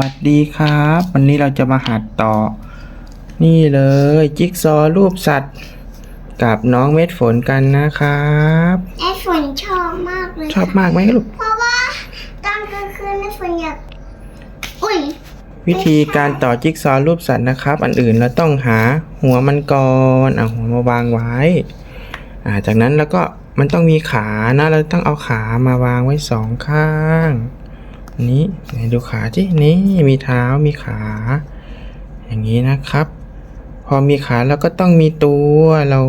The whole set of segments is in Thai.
วัสดีครับ วันนี้เราจะมาหัดต่อ นี่เลย จิ๊กซอว์รูปสัตว์ กับน้องเม็ดฝนกันนะครับแม่ฝนชอบมากเลยชอบมากไหมลูกเพราะว่าตอนกลางคืนแม่ฝนอยากอุ้ยวิธีการต่อจิ๊กซอว์รูปสัตว์นะครับ อันอื่นเราต้องหาหัวมันก่อนเอาหัวมาวางไว้อ่าจากนั้นแล้วก็มันต้องมีขานะ เราต้องเอาขามาวางไว้สองข้างอั นี้ดูขาที่นี่มีเท้ามีขา อย่างนี้นะครับ พอมีขาแล้วก็ต้องมีตัวเรา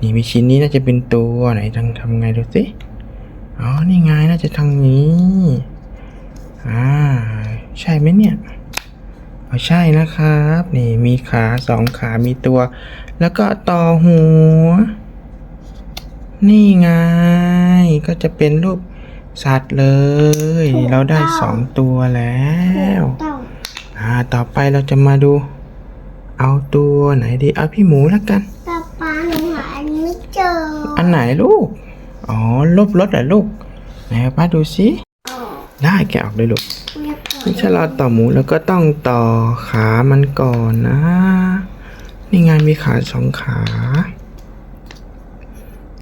นี่มีชิ้นนี้น่าจะเป็นตัวไหนทำทำไงดูสิอ๋อนี่ไงน่าจะทางนี้อ่าใช่ไหมเนี่ยเอาใช่นะครับ นี่มีขาสองขามีตัว แล้วก็ต่อหัว นี่ไงก็จะเป็นรูป สัตว์เลยเราได้สองตัวแล้ว ต้อง อ่า ต่อไปเราจะมาดู เอาตัวไหนดี เอาพี่หมูแล้วกันป้าป้าหนูหาอันนี้ไม่เจออันไหนลูก อ๋อรูปรถเหรอลูก ไหนป้าดูสิ อ๋อได้แกะออกเลยลูก เรียบร้อยนี่ถ้าเราต่อหมูแล้วก็ต้องต่อขามันก่อนนะ นี่ไงมีขาสองขา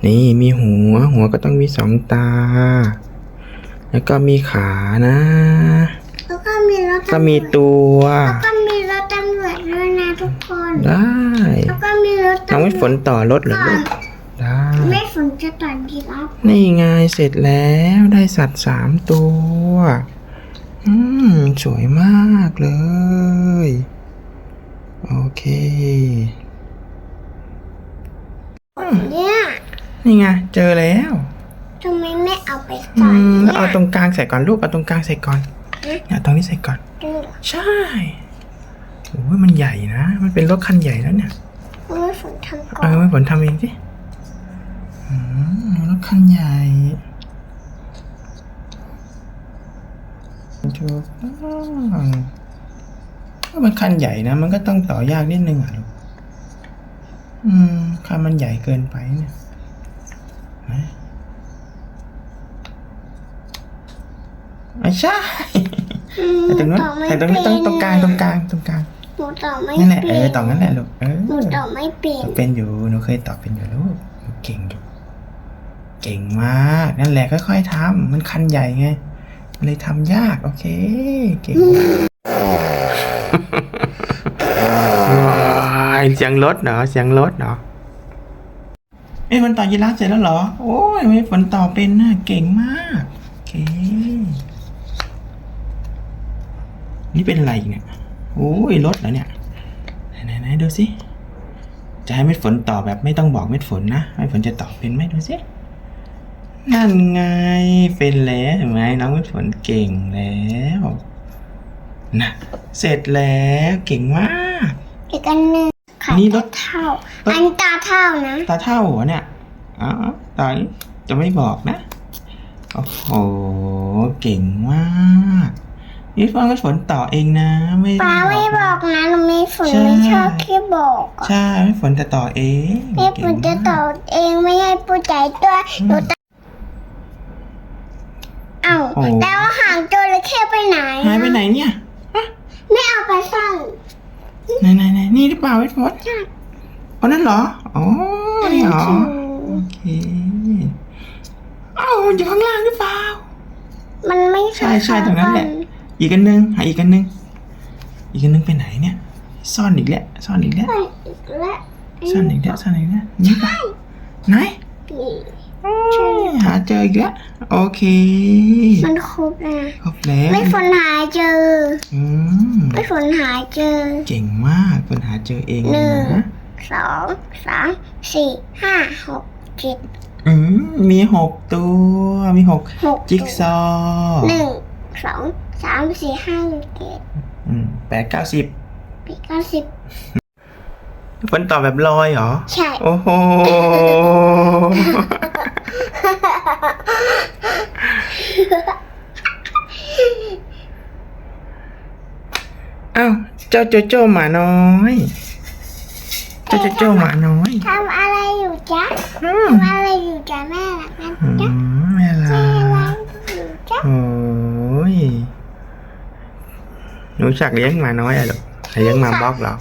นี่มีหัว หัวก็ต้องมีสองตา แล้วก็มีขานะ แล้วก็มีรถก็มีตัว แล้วก็มีรถตำรวจด้วยนะทุกคน ได้ แล้วก็มีรถน้องตำรไม่วจฝนต่อรถเหรอลูก ได้แม่ฝนจะตัดดีรับ นี่ไงเสร็จแล้วได้สัตว์สามตัว อืม สวยมากเลย โอเคเนี่ย นี่ไงเจอแล้ว ทำไมไม่เอาไปอืใส่มแล้วเนี่ยเอาตรงกลางใส่ก่อนลูกเอาตรงกลางใส่ก่อนเนี่ยตรงนี้ใส่ก่อน ดูเหรอใช่โอ้ยมันใหญ่นะ มันเป็นรถคันใหญ่แล้วเนี่ยแม่ฝนทำก่เออนอไม่ผลทำเองสิอืมรถคันใหญ่ถูกต้องก็มันคันใหญ่นะ มันก็ต้องต่อยากนิดนึงอะลูก อืมคันมันใหญ่เกินไปเนี่ยนะ ไม่ใช่อืมแต่ตรงนู้นต่อไม่แต่ตรงนี้ต้องตรงกลางตรงกเป็นลางตรงกลางหนูต่อไม่นั่นแหละเป็เออต่องั้นแหละลูกเออหนูต่อไม่เป็นเป็นอยู่หนูเคยตอบเป็นอยู่ลูกหนูเก่งอยู่เก่งมากนั่นแหละค่อยๆทำมันคันใหญ่ไงมันเลยทำยากโอเคเก่งมากว้ายเสียงรถเหรอเสียงรถเหรอเอ้ยมันต่อยีราฟเสร็จแล้วเหรอ โอ้ยไม่ฝนต่อเป็นนะเก่งมาก โอเค นี่เป็นอะไรเนี่ยโอ้ยรถเหรอเนี่ยไหนไหนๆดูสิจะให้เม็ดฝนตอบแบบไม่ต้องบอกเม็ดฝนนะเม็ดฝนจะตอบเป็นไหมดูสินั่นไงเป็นแล้วเห็นไหมน้องเม็ดฝนเก่งแล้วนะเสร็จแล้วเก่งมากอีกอันหนึ่งขานี่รถตาเท่า อันตาเท่านะ ตาเท่าหัวเนี่ยอ๋อตอนนี้จะไม่บอกนะโอ้โหเก่งมาก นี่ฟังเม็ดฝนต่อเองนะ ไม่ได้ป้าไม่บอกนะหนูไม่ฝนใช่ไม่ชอบที่บอกอะใช่เม็ดฝนจะต่อเองแม่ฝนจะต่อเองไม่ให้ผู้ใจด้วยหนูตะเอ้าโอ้แล้วหางจระเข้ไปไหนอะหายไปไหนเนี่ยไม่เอาไปซ่อนไหนไหนไหนนี่หรือเปล่าเม็ดฝนใช่อ๋อนั่นเหรออ๋อนี่เหรออืมโอเคเอ้ามันอยู่ข้างล่างหรือเปล่า มันไม่ใช่ใช่ตรงนั้นแหละ อีกอันนึงหาอีกอันนึง อีกอันนึงไปไหนเนี่ย ซ่อนอีกแล้ว ซ่อนอีกแล้วใช่อีกแล้วซ่อนอีกแล้ว ซ่อนอีกแล้ว นี่ปะไหนนี่หาเจออีกแล้ว โอเค มันครบนะครบแล้ว ไม่ฝนหาเจอ อืมไม่ฝนหาเจอ เก่งมากคนหาเจอเองเลยหนึ่งนะสองสามสี่ห้าหกเจ็ดอืมมีหกตัว มีหกหกจิ๊กซอว์หนึ่งสอง สามสี่ห้าหกเจ็ดอืมแปดเก้าสิบแปดเก้าสิบฝนตอบแบบลอยเหรอ ใช่ โอ้โหเอ้าเจ้าโจโจ้หมาน้อย เจ้าโจโจ้หมาน้อยทำอะไรอยู่จ๊ะอืมทำอะไรอยู่จ๊ะแม่รักนะอืจ๊ะมแม่ลาแม่รักอยู่จ๊ะ โอ้ย หนูรู้จักเลี้ยงหมาน้อยอะลูกเลี้ยงหมาบล็อกเหรอ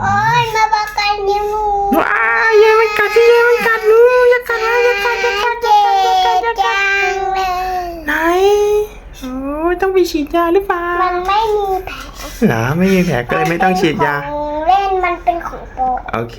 โอ้ยมาบอกกันนิ้วหนูว้ายเย้มันกัดที่เย้มันกัดหนูอย่ากัดนะอย่ากัดอย่ากัดอย่าเจ็กัดอย่ากัดอย่ากัดบจังเลยไหนโอ้ยต้องไปฉีดยาหรือเปล่ามันไม่มีแผลเหรอไม่มีแผลก็เลยไม่ต้องฉีดยาของเล่นมันเป็นของโปรดโอเค